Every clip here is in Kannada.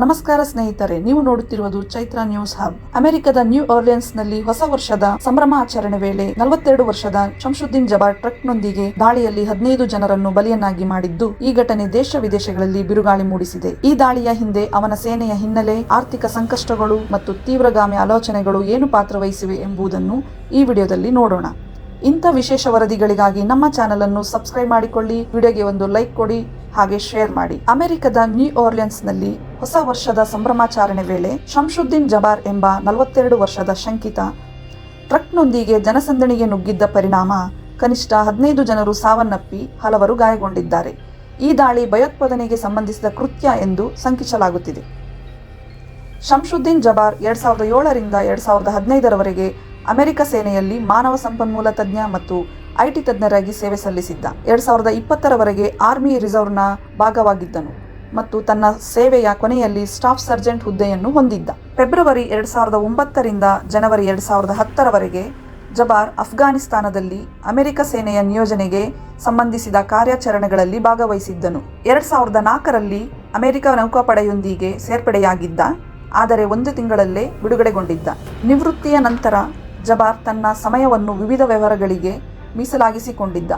ನಮಸ್ಕಾರ ಸ್ನೇಹಿತರೆ, ನೀವು ನೋಡುತ್ತಿರುವುದು ಚೈತ್ರ ನ್ಯೂಸ್ ಹಬ್. ಅಮೆರಿಕದ ನ್ಯೂ ಆರ್ಲಿಯನ್ಸ್ನಲ್ಲಿ ಹೊಸ ವರ್ಷದ ಸಂಭ್ರಮ ಆಚರಣೆ ವೇಳೆ ನಲವತ್ತೆರಡು ವರ್ಷದ ಶಂಶುದ್ದೀನ್ ಜಬಾರ್ ಟ್ರಕ್ನೊಂದಿಗೆ ದಾಳಿಯಲ್ಲಿ ಹದಿನೈದು ಜನರನ್ನು ಬಲಿಯನ್ನಾಗಿ ಮಾಡಿದ್ದು, ಈ ಘಟನೆ ದೇಶ ವಿದೇಶಗಳಲ್ಲಿ ಬಿರುಗಾಳಿ ಮೂಡಿಸಿದೆ. ಈ ದಾಳಿಯ ಹಿಂದೆ ಅವನ ಸೇನೆಯ ಹಿನ್ನೆಲೆ ಆರ್ಥಿಕ ಸಂಕಷ್ಟಗಳು ಮತ್ತು ತೀವ್ರಗಾಮಿ ಆಲೋಚನೆಗಳು ಏನು ಪಾತ್ರ ವಹಿಸಿವೆ ಎಂಬುದನ್ನು ಈ ವಿಡಿಯೋದಲ್ಲಿ ನೋಡೋಣ. ಇಂಥ ವಿಶೇಷ ವರದಿಗಳಿಗಾಗಿ ನಮ್ಮ ಚಾನೆಲ್ ಅನ್ನು ಸಬ್ಸ್ಕ್ರೈಬ್ ಮಾಡಿಕೊಳ್ಳಿ, ವಿಡಿಯೋಗೆ ಒಂದು ಲೈಕ್ ಕೊಡಿ, ಹಾಗೆ ಶೇರ್ ಮಾಡಿ. ಅಮೆರಿಕದ ನ್ಯೂ ಆರ್ಲಿಯನ್ಸ್ನಲ್ಲಿ ಹೊಸ ವರ್ಷದ ಸಂಭ್ರಮಾಚರಣೆ ವೇಳೆ ಶಂಶುದ್ದೀನ್ ಜಬಾರ್ ಎಂಬ ನಲವತ್ತೆರಡು ವರ್ಷದ ಶಂಕಿತ ಟ್ರಕ್ನೊಂದಿಗೆ ಜನಸಂದಣಿಗೆ ನುಗ್ಗಿದ್ದ ಪರಿಣಾಮ ಕನಿಷ್ಠ ಹದಿನೈದು ಜನರು ಸಾವನ್ನಪ್ಪಿ ಹಲವರು ಗಾಯಗೊಂಡಿದ್ದಾರೆ. ಈ ದಾಳಿ ಭಯೋತ್ಪಾದನೆಗೆ ಸಂಬಂಧಿಸಿದ ಕೃತ್ಯ ಎಂದು ಶಂಕಿಸಲಾಗುತ್ತಿದೆ. ಶಂಶುದ್ದೀನ್ ಜಬಾರ್ ಎರಡ್ ಸಾವಿರದ ಏಳರಿಂದ ಎರಡ್ ಸಾವಿರದ ಹದಿನೈದರವರೆಗೆ ಅಮೆರಿಕ ಸೇನೆಯಲ್ಲಿ ಮಾನವ ಸಂಪನ್ಮೂಲ ತಜ್ಞ ಮತ್ತು ಐಟಿ ತಜ್ಞರಾಗಿ ಸೇವೆ ಸಲ್ಲಿಸಿದ್ದ. ಎರಡ್ ಸಾವಿರದ ಇಪ್ಪತ್ತರವರೆಗೆ ಆರ್ಮಿ ರಿಸರ್ವ್ನ ಭಾಗವಾಗಿದ್ದನು ಮತ್ತು ತನ್ನ ಸೇವೆಯ ಕೊನೆಯಲ್ಲಿ ಸ್ಟಾಫ್ ಸರ್ಜೆಂಟ್ ಹುದ್ದೆಯನ್ನು ಹೊಂದಿದ್ದ. ಫೆಬ್ರವರಿ ಎರಡ್ ಸಾವಿರದ ಒಂಬತ್ತರಿಂದ ಜನವರಿ ಎರಡ್ ಸಾವಿರದ ಹತ್ತರವರೆಗೆ ಜಬಾರ್ ಅಫ್ಘಾನಿಸ್ತಾನದಲ್ಲಿ ಅಮೆರಿಕ ಸೇನೆಯ ನಿಯೋಜನೆಗೆ ಸಂಬಂಧಿಸಿದ ಕಾರ್ಯಾಚರಣೆಗಳಲ್ಲಿ ಭಾಗವಹಿಸಿದ್ದನು. ಎರಡ್ ಸಾವಿರದ ನಾಲ್ಕರಲ್ಲಿ ಅಮೆರಿಕ ನೌಕಾಪಡೆಯೊಂದಿಗೆ ಸೇರ್ಪಡೆಯಾಗಿದ್ದ, ಆದರೆ ಒಂದು ತಿಂಗಳಲ್ಲೇ ಬಿಡುಗಡೆಗೊಂಡಿದ್ದ. ನಿವೃತ್ತಿಯ ನಂತರ ಜಬಾರ್ ತನ್ನ ಸಮಯವನ್ನು ವಿವಿಧ ವ್ಯವಹಾರಗಳಿಗೆ ಮೀಸಲಾಗಿಸಿಕೊಂಡಿದ್ದ.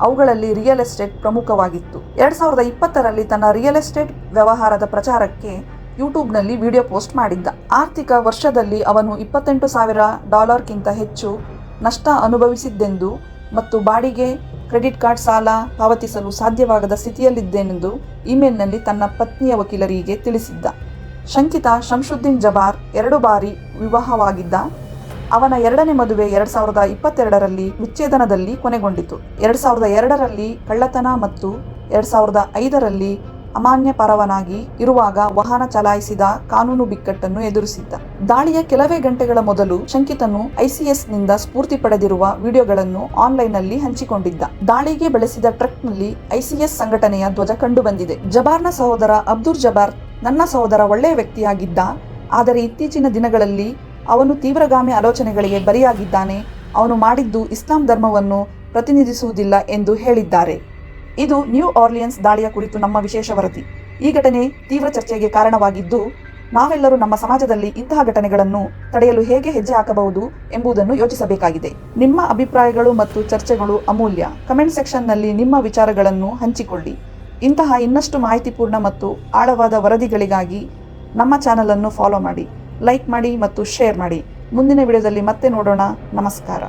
ಅವುಗಳಲ್ಲಿ ರಿಯಲ್ ಎಸ್ಟೇಟ್ ಪ್ರಮುಖವಾಗಿತ್ತು. ಎರಡು ಸಾವಿರದ ಇಪ್ಪತ್ತರಲ್ಲಿ ತನ್ನ ರಿಯಲ್ ಎಸ್ಟೇಟ್ ವ್ಯವಹಾರದ ಪ್ರಚಾರಕ್ಕೆ ಯೂಟ್ಯೂಬ್ನಲ್ಲಿ ವಿಡಿಯೋ ಪೋಸ್ಟ್ ಮಾಡಿದ್ದ. ಆರ್ಥಿಕ ವರ್ಷದಲ್ಲಿ ಅವನು ಇಪ್ಪತ್ತೆಂಟು ಸಾವಿರ ಡಾಲರ್ಗಿಂತ ಹೆಚ್ಚು ನಷ್ಟ ಅನುಭವಿಸಿದ್ದೆಂದು ಮತ್ತು ಬಾಡಿಗೆ, ಕ್ರೆಡಿಟ್ ಕಾರ್ಡ್ ಸಾಲ ಪಾವತಿಸಲು ಸಾಧ್ಯವಾಗದ ಸ್ಥಿತಿಯಲ್ಲಿದ್ದೇನೆಂದು ಇಮೇಲ್ನಲ್ಲಿ ತನ್ನ ಪತ್ನಿಯ ವಕೀಲರಿಗೆ ತಿಳಿಸಿದ್ದ. ಶಂಕಿತ ಶಂಶುದ್ದೀನ್ ಜಬಾರ್ ಎರಡು ಬಾರಿ ವಿವಾಹವಾಗಿದ್ದ. ಅವನ ಎರಡನೇ ಮದುವೆ ಎರಡ್ ಸಾವಿರದ ಇಪ್ಪತ್ತೆರಡರಲ್ಲಿ ವಿಚ್ಛೇದನದಲ್ಲಿ ಕೊನೆಗೊಂಡಿತು. ಎರಡ್ ಸಾವಿರದ ಎರಡರಲ್ಲಿ ಕಳ್ಳತನ ಮತ್ತು ಎರಡ್ ಸಾವಿರದ ಐದರಲ್ಲಿ ಅಮಾನ್ಯ ಪರವನಾಗಿ ಇರುವಾಗ ವಾಹನ ಚಲಾಯಿಸಿದ ಕಾನೂನು ಬಿಕ್ಕಟ್ಟನ್ನು ಎದುರಿಸಿದ್ದ. ದಾಳಿಯ ಕೆಲವೇ ಗಂಟೆಗಳ ಮೊದಲು ಶಂಕಿತನು ಐಸಿಎಸ್ನಿಂದ ಸ್ಫೂರ್ತಿ ಪಡೆದಿರುವ ವಿಡಿಯೋಗಳನ್ನು ಆನ್ಲೈನ್ನಲ್ಲಿ ಹಂಚಿಕೊಂಡಿದ್ದ. ದಾಳಿಗೆ ಬಳಸಿದ ಟ್ರಕ್ನಲ್ಲಿ ಐಸಿಎಸ್ ಸಂಘಟನೆಯ ಧ್ವಜ ಕಂಡುಬಂದಿದೆ. ಜಬಾರ್ನ ಸಹೋದರ ಅಬ್ದುಲ್ ಜಬಾರ್ ನನ್ನ ಸಹೋದರ ಒಳ್ಳೆಯ ವ್ಯಕ್ತಿಯಾಗಿದ್ದ, ಆದರೆ ಇತ್ತೀಚಿನ ದಿನಗಳಲ್ಲಿ ಅವನು ತೀವ್ರಗಾಮಿ ಆಲೋಚನೆಗಳಿಗೆ ಬರಿಯಾಗಿದ್ದಾನೆ ಅವನು ಮಾಡಿದ್ದು ಇಸ್ಲಾಂ ಧರ್ಮವನ್ನು ಪ್ರತಿನಿಧಿಸುವುದಿಲ್ಲ ಎಂದು ಹೇಳಿದ್ದಾರೆ. ಇದು ನ್ಯೂ ಆರ್ಲಿಯನ್ಸ್ ದಾಳಿಯ ಕುರಿತು ನಮ್ಮ ವಿಶೇಷ ವರದಿ. ಈ ಘಟನೆ ತೀವ್ರ ಚರ್ಚೆಗೆ ಕಾರಣವಾಗಿದ್ದು, ನಾವೆಲ್ಲರೂ ನಮ್ಮ ಸಮಾಜದಲ್ಲಿ ಇಂತಹ ಘಟನೆಗಳನ್ನು ತಡೆಯಲು ಹೇಗೆ ಹೆಜ್ಜೆ ಹಾಕಬಹುದು ಎಂಬುದನ್ನು ಯೋಚಿಸಬೇಕಾಗಿದೆ. ನಿಮ್ಮ ಅಭಿಪ್ರಾಯಗಳು ಮತ್ತು ಚರ್ಚೆಗಳು ಅಮೂಲ್ಯ. ಕಮೆಂಟ್ ಸೆಕ್ಷನ್ನಲ್ಲಿ ನಿಮ್ಮ ವಿಚಾರಗಳನ್ನು ಹಂಚಿಕೊಳ್ಳಿ. ಇಂತಹ ಇನ್ನಷ್ಟು ಮಾಹಿತಿಪೂರ್ಣ ಮತ್ತು ಆಳವಾದ ವರದಿಗಳಿಗಾಗಿ ನಮ್ಮ ಚಾನಲನ್ನು ಫಾಲೋ ಮಾಡಿ. ಲೈಕ್ ಮಾಡಿ ಮತ್ತು ಶೇರ್ ಮಾಡಿ. ಮುಂದಿನ ವಿಡಿಯೋದಲ್ಲಿ ಮತ್ತೆ ನೋಡೋಣ. ನಮಸ್ಕಾರ.